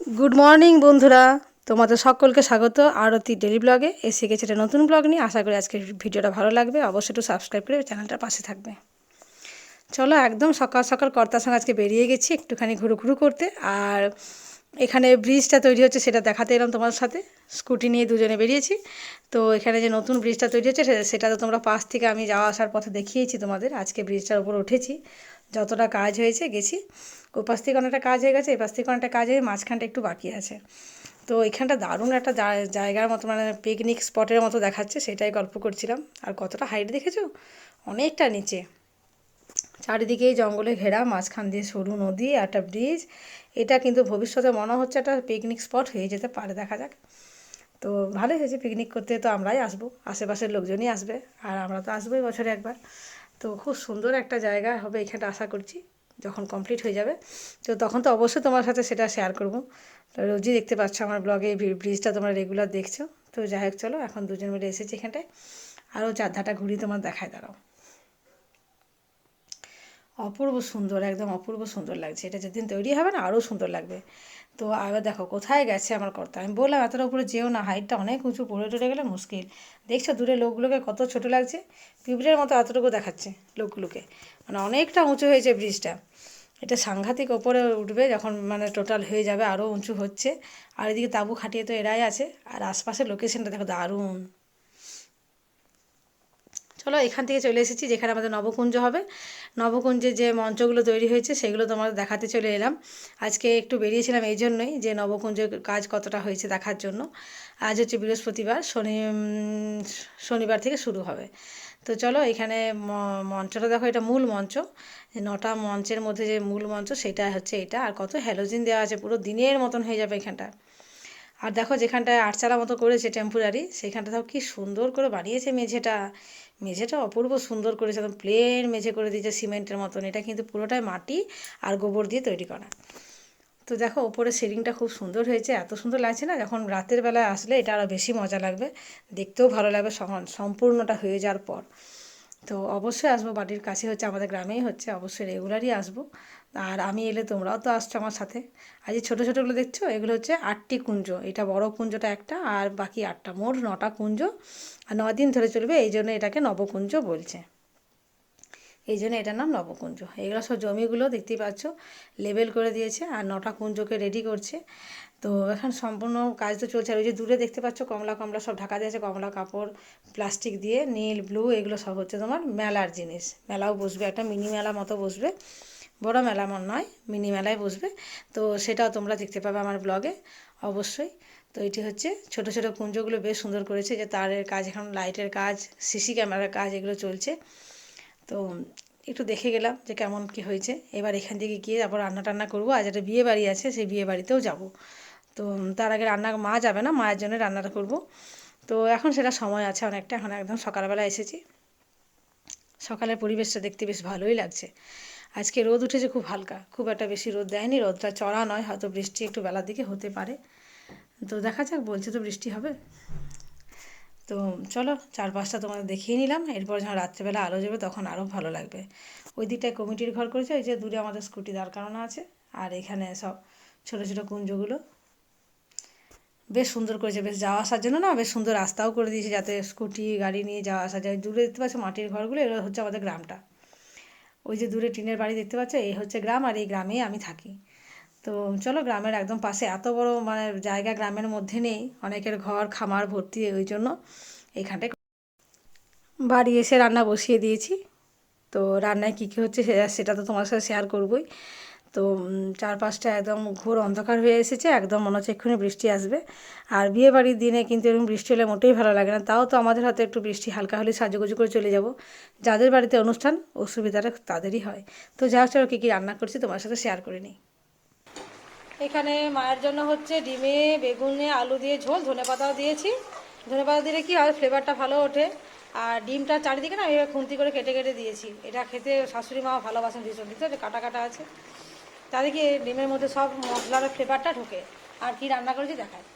Good morning বন্ধুরা। তোমাদের সকলকে স্বাগত আরতি ডেলি ব্লগে এসে গেছে একটা নতুন ব্লগ নিয়ে। আশা করি আজকের ভিডিওটা ভালো লাগবে। অবশ্যই একটু সাবস্ক্রাইব করে চ্যানেলটার পাশে থাকবে। চলো একদম সকাল সকাল কর্তার সঙ্গে আজকে বেরিয়ে গেছি একটুখানি ঘুরু ঘুরু করতে। আর এখানে ব্রিজটা তৈরি হচ্ছে সেটা দেখাতে এলাম তোমার সাথে। স্কুটি নিয়ে দুজনে বেরিয়েছি। তো এখানে যে নতুন ব্রিজটা তৈরি হচ্ছে সেটা তো তোমরা পাশ থেকে আমি যাওয়া আসার পথে দেখিয়েছি তোমাদের। আজকে ব্রিজটার উপর উঠেছি। যতটা কাজ হয়েছে গেছি। ওপাশ থেকে অনেকটা কাজ হয়ে গেছে, এপাশ থেকে অনেকটা কাজ হয়ে মাঝখানটা একটু বাকি আছে। তো এখানটা দারুণ একটা জায়গার মতো মানে পিকনিক স্পটের মতো দেখাচ্ছে, সেটাই গল্প করছিলাম। আর কতটা হাইট দেখেছ? অনেকটা নিচে। চারিদিকেই জঙ্গলে ঘেরা, মাঝখান দিয়ে সরু নদী, একটা ব্রিজ এটা কিন্তু ভবিষ্যতে মনে হচ্ছে একটা পিকনিক স্পট হয়ে যেতে পারে, দেখা যাক। তো ভালোই হয়েছে পিকনিক করতে, তো আমরাই আসব। আশেপাশের লোকজনই আসবে, আর আমরা তো আসবোই বছরে একবার। তো খুব সুন্দর একটা জায়গা হবে এখানটা আশা করছি, যখন কমপ্লিট হয়ে যাবে। তো তখন তো অবশ্যই তোমার সাথে সেটা শেয়ার করব। তো রোজই দেখতে পাচ্ছ আমার ব্লগে ব্রিজটা তোমরা রেগুলার দেখছ। তো যাই হোক, চলো এখন দুজন মিলে এসেছি এখানটায়। আরও চারধাটা ঘুরিয়ে তোমার দেখায়, দাঁড়াও। অপূর্ব সুন্দর, একদম অপূর্ব সুন্দর লাগছে। এটা যেদিন তৈরি হবে না আরও সুন্দর লাগবে। তো আবার দেখো, কোথায় গেছে আমার কর্তা? আমি বললাম, এতটা উপরে যেও না হাইটটা অনেক উঁচু, পড়ে টড়ে গেলে মুশকিল। দেখছ দূরে লোকগুলোকে কত ছোট লাগছে? পিঁপড়ের মতো এতটুকু দেখাচ্ছে লোকগুলোকে। মানে অনেকটা উঁচু হয়েছে ব্রিজটা। এটা সাংঘাতিক ওপরে উঠবে যখন মানে টোটাল হয়ে যাবে আরও উঁচু হচ্ছে। আর এদিকে তাঁবু খাটিয়ে তো এরাই আছে। আর আশপাশের লোকেশনটা দেখো দারুণ। চলো এখান থেকে চলে এসেছি, যেখানে আমাদের নবকুঞ্জ হবে। নবকুঞ্জে যে মঞ্চগুলো তৈরি হয়েছে, সেগুলো তোমাদের দেখাতে চলে এলাম। আজকে একটু বেরিয়েছিলাম এই জন্যই যে নবকুঞ্জের কাজ কতটা হয়েছে দেখার জন্য। আজ হচ্ছে বৃহস্পতিবার, শনি শনিবার থেকে শুরু হবে। তো চলো এখানে মঞ্চটা দেখো, এটা মূল মঞ্চ। নটা মঞ্চের মধ্যে যে মূল মঞ্চ, সেটা হচ্ছে এটা। আর কত হ্যালোজিন দেওয়া আছে, পুরো দিনের মতন হয়ে যাবে এখানটা। আর দেখো যেখানটায় আটচালা মতো করেছে টেম্পোরারি সেখানটা দেখো কি সুন্দর করে বানিয়েছে মেঝেটা। মেঝেটা অপূর্ব সুন্দর করেছে, একদম প্লেন মেঝে করে দিয়েছে সিমেন্টের মতন। এটা কিন্তু পুরোটাই মাটি আর গোবর দিয়ে তৈরি করা। তো দেখো ওপরে সিলিংটা খুব সুন্দর হয়েছে, এত সুন্দর লাগছে না? যখন রাতের বেলায় আসলে এটা আরও বেশি মজা লাগবে, দেখতেও ভালো লাগবে সম- সম্পূর্ণটা হয়ে যাওয়ার পর। তো অবশ্যই আসব, বাড়ির কাছে হচ্ছে, আমাদের গ্রামেই হচ্ছে, অবশ্যই রেগুলারই আসব। আর আমি এলে তোমরাও তো আসছো আমার সাথে। আর যে ছোটো ছোটোগুলো দেখছ, এগুলো হচ্ছে আটটি কুঞ্জ। এটা বড় কুঞ্জটা একটা, আর বাকি আটটা, মোট নটা কুঞ্জ। আর দিন ধরে চলবে, এই জন্য এটাকে নবকুঞ্জ বলছে। এই জন্য এটার নাম নবকুঞ্জ। এগুলো সব জমিগুলো দেখতেই পাচ্ছ, লেবেল করে দিয়েছে, আর নটা কুঞ্জকে রেডি করছে। তো এখন সম্পূর্ণ কাজ তো চলছে। আর ওই যে দূরে দেখতে পাচ্ছ, কমলা কমলা সব ঢাকা দিয়েছে কমলা কাপড়, প্লাস্টিক দিয়ে, নীল, ব্লু, এগুলো সব হচ্ছে তোমার মেলার জিনিস। মেলাও বসবে, একটা মিনি মেলা মতো বসবে। বড় মেলা মন নয়, মিনি মেলায় বসবে। তো সেটাও তোমরা দেখতে পাবে আমার ব্লগে, অবশ্যই। তো এটি হচ্ছে ছোট ছোট কুঞ্জগুলো বেশ সুন্দর করেছে যে তারের কাজ, এখন লাইটের কাজ, সিসি ক্যামেরার কাজ এগুলো চলছে। তো একটু দেখে গেলাম যে কেমন কি হয়েছে। এবার এখান থেকে গিয়ে তারপর রান্না টান্না করব। আজ একটা বিয়ে বাড়ি আছে, সেই বিয়ে বাড়িতেও যাব। তো তার আগে রান্না, মা যাবে না, মায়ের জন্য রান্নাটা করব। তো এখন সেটা সময় আছে অনেকটা, এখন একদম সকালবেলা এসেছি। সকালের পরিবেশটা দেখতে বেশ ভালোই লাগছে। আজকে রোদ উঠেছে খুব হালকা, খুব একটা বেশি রোদ দেয়নি, রোদটা চড়া নয়, হয়তো বৃষ্টি একটু বেলার দিকে হতে পারে। তো দেখা যাক, বলছে তো বৃষ্টি হবে। তো চলো, চারপাশটা তোমাদের দেখিয়ে নিলাম, এরপর যখন রাত্রেবেলা আলো যাবে তখন আরও ভালো লাগবে। ওই দিকটায় কমিটির ঘর করেছে, ওই যে দূরে আমাদের স্কুটি দাঁড় করানো আছে, আর এখানে সব ছোটো ছোটো কুঞ্জগুলো। বেশ সুন্দর করেছে, বেশ যাওয়া আসার জন্য না, বেশ সুন্দর রাস্তাও করে দিয়েছে যাতে স্কুটি, গাড়ি নিয়ে যাওয়া আসা যায়। দূরে দেখতে পাচ্ছ মাটির ঘরগুলো, এগুলো হচ্ছে আমাদের গ্রামটা। ওই যে দূরে টিনের বাড়ি দেখতে পাচ্ছ? এই হচ্ছে গ্রাম আর এই গ্রামেই আমি থাকি। তো চলো গ্রামের একদম পাশে, এত বড় মানে জায়গা গ্রামের মধ্যে নেই, অনেকের ঘর, খামার, ভর্তি, ওই জন্য এইখানটায় বাড়ি এসে রান্না বসিয়ে দিয়েছি। তো রান্নায় কী কী হচ্ছে সেটা তো তোমার সাথে শেয়ার করবই। তো চারপাশটা একদম ঘোর অন্ধকার হয়ে এসেছে, একদম মনে হচ্ছে এক্ষুনি বৃষ্টি আসবে। আর বিয়ে বাড়ির দিনে কিন্তু এরকম বৃষ্টি হলে মোটেই ভালো লাগে না। তাও তো আমাদের হাতে একটু বৃষ্টি হালকা হলে সাজুগুজু করে চলে যাব। যাদের বাড়িতে অনুষ্ঠান, অসুবিধাটা তাদেরই হয়। তো যা হোক, চলো কী কী রান্না করছি তোমার সাথে শেয়ার করে নিই। এখানে মায়ের জন্য হচ্ছে ডিমে, বেগুনে, আলু দিয়ে ঝোল, ধনে পাতাও দিয়েছি। ধনে পাতা দিলে কি হয় ফ্লেভারটা ভালো ওঠে। আর ডিমটা চারিদিকে না এভাবে খুন্তি করে কেটে কেটে দিয়েছি। এটা খেতে শাশুড়ি মা ভালোবাসেন ভীষণ দিতে কাটা কাটা আছে। তাদেরকে ডিমের মধ্যে সব মশলার ফ্লেভারটা ঢোকে আর কি রান্না করেছি দেখায়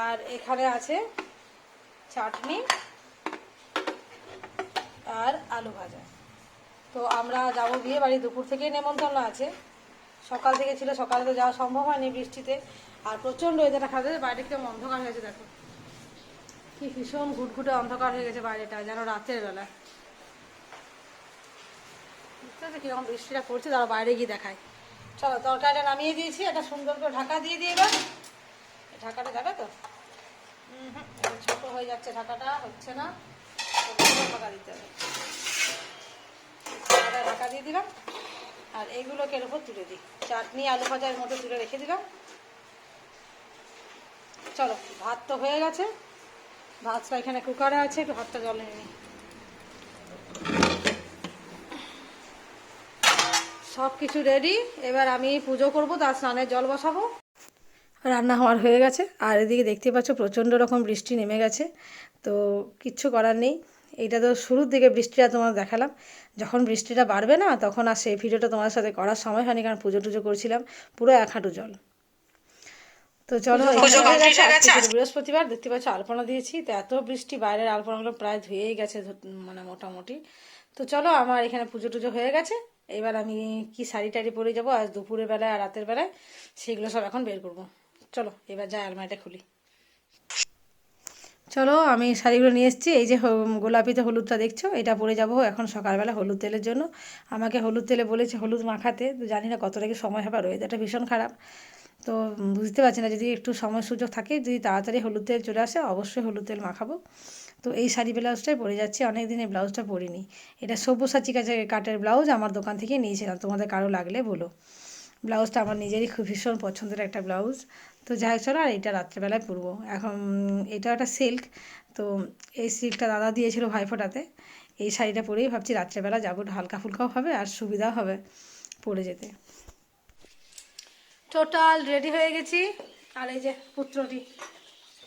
আর এখানে আছে চাটনি আর আলু ভাজা। তো আমরা যাব বিয়ে বাড়ি দুপুর থেকেই নেমন্তন্ন আছে। সকাল থেকে ছিল, সকালে তো যাওয়া সম্ভব হয়নি বৃষ্টিতে। আর প্রচণ্ড ওয়েদারটা খারাপ হয়েছে, বাইরে কীরকম অন্ধকার হয়েছে দেখো। কি ভীষণ ঘুটঘুটে অন্ধকার হয়ে গেছে বাইরেটা, যেন রাতের বেলা। বুঝতে পারছ কীরকম বৃষ্টিটা পড়ছে? তারা বাইরে গিয়ে দেখায় চলো, তরকারিটা নামিয়ে দিয়েছি, একটা সুন্দর করে ঢাকা দিয়ে দিই এবার। ঢাকাটা যাবে তো? ছোট হয়ে যাচ্ছে ঢাকাটা, হচ্ছে না? ঢাকা দিতে হবে। ঢাকা দিয়ে দিলাম। আর এইগুলোকে এর উপর তুলে দিই। চাটনি, আলু ভাজার মধ্যে তুলে রেখে দিলাম। চলো, ভাত তো হয়ে গেছে। ভাতটা এখানে কুকারে আছে, একটু ভাতটা জলে নিই। সব কিছু রেডি এবার আমি পুজো করব তার স্নানের জল বসাবো। রান্না হওয়ার হয়ে গেছে আর এদিকে দেখতে পাচ্ছ প্রচণ্ড রকম বৃষ্টি নেমে গেছে। তো কিচ্ছু করার নেই। এইটা তো শুরুর দিকে বৃষ্টিটা তোমার দেখালাম। যখন বৃষ্টিটা বাড়বে না তখন আর সেই ভিডিওটা তোমার সাথে করার সময় হয়নি কারণ পুজো টুজো করছিলাম পুরো এক হাঁটু জল। তো চলো বৃহস্পতিবার দেখতে পাচ্ছ আলপনা দিয়েছি। তো এত বৃষ্টি বাইরের আলপনাগুলো প্রায় ধুয়েই গেছে মানে মোটামুটি। তো চলো আমার এখানে পুজো টুজো হয়ে গেছে। এবার আমি কি শাড়ি টাড়ি পরে যাব আজ দুপুরের বেলায় আর রাতের বেলায়? সেগুলো সব এখন বের করব। চলো, এবার যাই আলমারিটা খুলি। চলো, আমি শাড়িগুলো নিয়ে এসেছি। এই যে গোলাপিতে হলুদটা দেখছ? এটা পরে যাব এখন সকালবেলা হলুদ তেলের জন্য। আমাকে হলুদ তেলে বলেছে হলুদ মাখাতে। তো জানি না কতটা কি সময় হবে ওয়েদারটা ভীষণ খারাপ। তো বুঝতে পারছি না, যদি একটু সময় সুযোগ থাকে, যদি তাড়াতাড়ি হলুদ তেল চলে আসে, অবশ্যই হলুদ তেল মাখাবো। তো এই শাড়ি ব্লাউজটাই পরে যাচ্ছি, অনেক দিন এই ব্লাউজটা পরিনি। এটা সব্যসাচী কাছে কাটের ব্লাউজ, আমার দোকান থেকে নিয়েছিলাম, তোমাদের কারও লাগলে বলো। ব্লাউজটা আমার নিজেরই খুব ভীষণ পছন্দের একটা ব্লাউজ। তো যাই হোক, চলো আর এটা রাত্রেবেলায় পরবো। এখন এটা একটা সিল্ক, তো এই সিল্কটা দাদা দিয়েছিল ভাইফোঁটাতে। এই শাড়িটা পরেই ভাবছি রাত্রেবেলা যাব হালকা ফুলকাও হবে আর সুবিধাও হবে পরে যেতে। টোটাল রেডি হয়ে গেছি। আর এই যে পুত্রটি।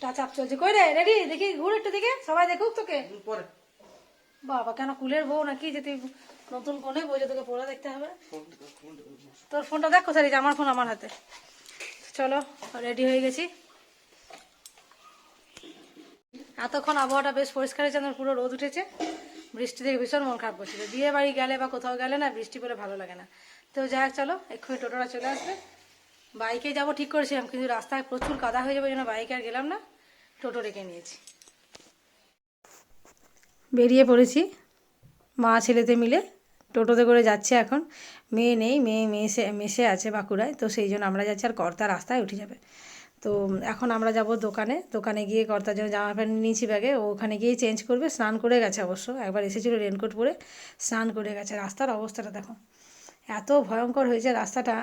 টাচ আপ চলছে। কই রে রেডি? দেখি ঘুর একটু দিকে সবাই দেখুক তোকে। পরে। বাবা কেন কুলের বউ নাকি? যে তুই নতুন কোনে বই তোকে পড়া দেখতে হবে। তোর ফোনটা দেখ কোথায় আমার ফোন আমার হাতে। চলো রেডি হয়ে গেছি। এতক্ষণ আবহাওয়াটা বেশ পরিষ্কার হয়েছে আমার পুরো রোদ উঠেছে। বৃষ্টি থেকে ভীষণ মন খারাপ করছিল। বিয়ে বাড়ি গেলে বা কোথাও গেলে না বৃষ্টি পরে ভালো লাগে না। তো যাই হোক চলো এক্ষুনি টোটোটা চলে আসবে। বাইকে যাব ঠিক করেছিলাম কিন্তু রাস্তায় প্রচুর কাদা হয়ে যাবে জন্য বাইকে আর গেলাম না। টোটো রেখে নিয়েছি। বেরিয়ে পড়েছি। মা ছেলেতে মিলে টোটোতে করে যাচ্ছে এখন। মেয়ে নেই, মেয়ে মেসে মেসে আছে বাঁকুড়ায়, তো সেই জন্য আমরা যাচ্ছি আর কর্তা রাস্তায় উঠে যাবে। তো এখন আমরা যাব দোকানে। দোকানে গিয়ে কর্তার জন্য জামা প্যান্ট নিয়েছি ব্যাগে। ও ওখানে গিয়ে চেঞ্জ করবে। স্নান করে গেছে অবশ্য। একবার এসেছিল রেনকোট পরে। স্নান করে গেছে। রাস্তার অবস্থাটা দেখো। এত ভয়ঙ্কর হয়েছে রাস্তাটা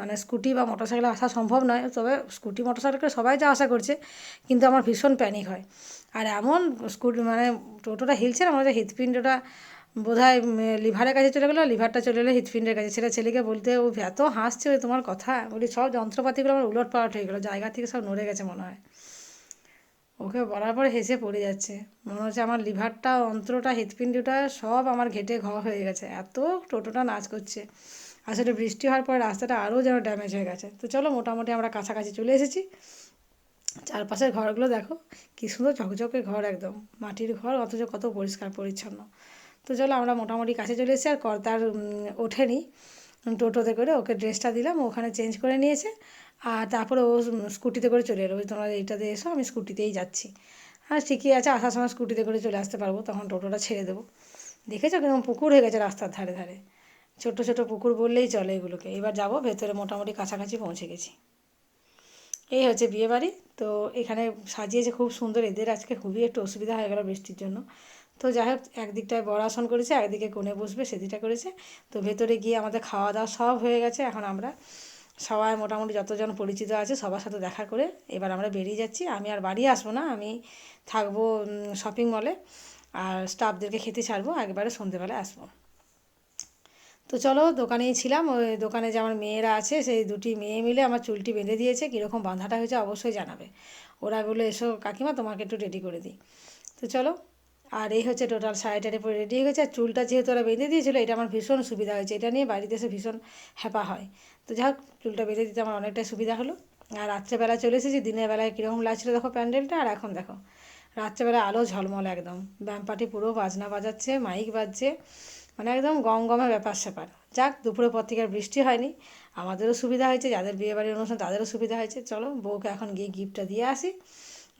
মানে স্কুটি বা মোটরসাইকেলে আসা সম্ভব নয়, তবে স্কুটি মোটর মোটরসাইকেলে সবাই যা আশা করছে, কিন্তু আমার ভীষণ প্যানিক হয়। আর এমন স্কুটি মানে টোটোটা হিলছে না হচ্ছে হৃৎপিণ্ডটা বোধ হয় লিভারের কাছে চলে গেলো লিভারটা চলে এলো হৃৎপিণ্ডের কাছে। সেটা ছেলেকে বলতে, ও এত হাসছে তোমার কথা? বলি, সব যন্ত্রপাতিগুলো আমার উলট পালট হয়ে গেলো, জায়গা থেকে সব নড়ে গেছে মনে হয়। ওকে বলার পরে হেসে পড়ে যাচ্ছে। মনে হচ্ছে আমার লিভারটা, অন্ত্রটা, হৃৎপিণ্ডটা সব আমার ঘেটে ঘ হয়ে গেছে। এত টোটোটা নাচ করছে। আসলে বৃষ্টি হওয়ার পরে রাস্তাটা আরও যেন ড্যামেজ হয়ে গেছে। তো চলো মোটামুটি আমরা কাছাকাছি চলে এসেছি। চারপাশের ঘরগুলো দেখো, কী সুন্দর ঝকঝকে ঘর একদম। মাটির ঘর, অথচ কত পরিষ্কার, পরিচ্ছন্ন। তো চলো আমরা মোটামুটি কাছে চলে এসেছি আর কর্তার ওঠেনি। টোটোতে করে ওকে ড্রেসটা দিলাম ওখানে চেঞ্জ করে নিয়েছে। আর তারপরে ও স্কুটিতে করে চলে এলো। তোমরা এইটাতে এসো, আমি স্কুটিতেই যাচ্ছি। হ্যাঁ ঠিকই আছে, আসার সময় স্কুটিতে করে চলে আসতে পারব, তখন টোটোটা ছেড়ে দেবো। দেখেছ কীরকম পুকুর হয়ে গেছে রাস্তার ধারে ধারে? ছোট ছোট পুকুর বললেই চলে এগুলোকে। এবার যাব, ভেতরে মোটামুটি কাছাকাছি পৌঁছে গেছি। এই হচ্ছে বিয়ে বাড়ি। তো এখানে সাজিয়েছে খুব সুন্দর এদের। আজকে খুবই একটু অসুবিধা হয়ে গেল বৃষ্টির জন্য। তো যাই হোক, একদিকটায় বড় আসন করেছে, একদিকে কোণে বসবে, সেদিকটা করেছে। তো ভেতরে গিয়ে আমাদের খাওয়া দাওয়া সব হয়ে গেছে, এখন আমরা সবাই মোটামুটি যতজন পরিচিত আছে সবার সাথে দেখা করে এবার আমরা বেরিয়ে যাচ্ছি। আমি আর বাড়ি আসব না, আমি থাকব শপিং মলে আর স্টাফদেরকে খেতে ছাড়বো, একবারে সন্ধেবেলায় আসব। তো চলো দোকানেই ছিলাম, ওই দোকানে যে আমার মেয়েরা আছে, সেই দুটি মেয়ে মিলে আমার চুলটি বেঁধে দিয়েছে, কীরকম বাঁধাটা হয়েছে অবশ্যই জানাবে। ওরা বলে এসো কাকিমা, তোমাকে একটু রেডি করে দিই। তো চলো আর এই হচ্ছে টোটাল শাড়ি টাড়ি পরে রেডি হয়ে গেছে। আর চুলটা যেহেতু ওরা বেঁধে দিয়েছিলো, এটা আমার ভীষণ সুবিধা হয়েছে। এটা নিয়ে বাড়িতে এসে ভীষণ হ্যাপা হয়। তো যাই হোক, চুলটা বেঁধে দিতে আমার অনেকটাই সুবিধা হলো। আর রাত্রেবেলা চলে এসেছি, দিনের বেলায় কীরকম লাগছিল দেখো প্যান্ডেলটা? আর এখন দেখো, রাত্রেবেলা আলো ঝলমল একদম। ব্যামপাটি পুরো বাজনা বাজাচ্ছে মাইক বাজছে মানে একদম গম গমে ব্যাপার স্যাপার। যাক, দুপুরের পর থেকে আর বৃষ্টি হয়নি। আমাদেরও সুবিধা হয়েছে, যাদের বিয়েবাড়ির অনুষ্ঠান তাদেরও সুবিধা হয়েছে। চলো, বউকে এখন গিয়ে গিফটটা দিয়ে আসি।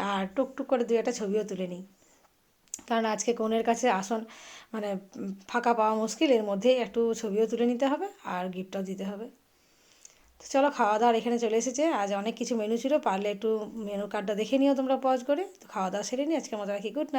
আর টুকটুক করে দু একটা ছবিও তুলে নিই। কারণ আজকে কনের কাছে আসন মানে ফাঁকা পাওয়া মুশকিল, এর মধ্যেই একটু ছবিও তুলে নিতে হবে আর গিফটটাও দিতে হবে। তো চলো খাওয়া দাওয়ার এখানে চলে এসেছে। আজ অনেক কিছু মেনু ছিল, পারলে একটু মেনু কার্ডটা দেখে নিও তোমরা পজ করে। তো খাওয়া দাওয়া সেরে নিই আজকে মতো রাখি গুড নাইট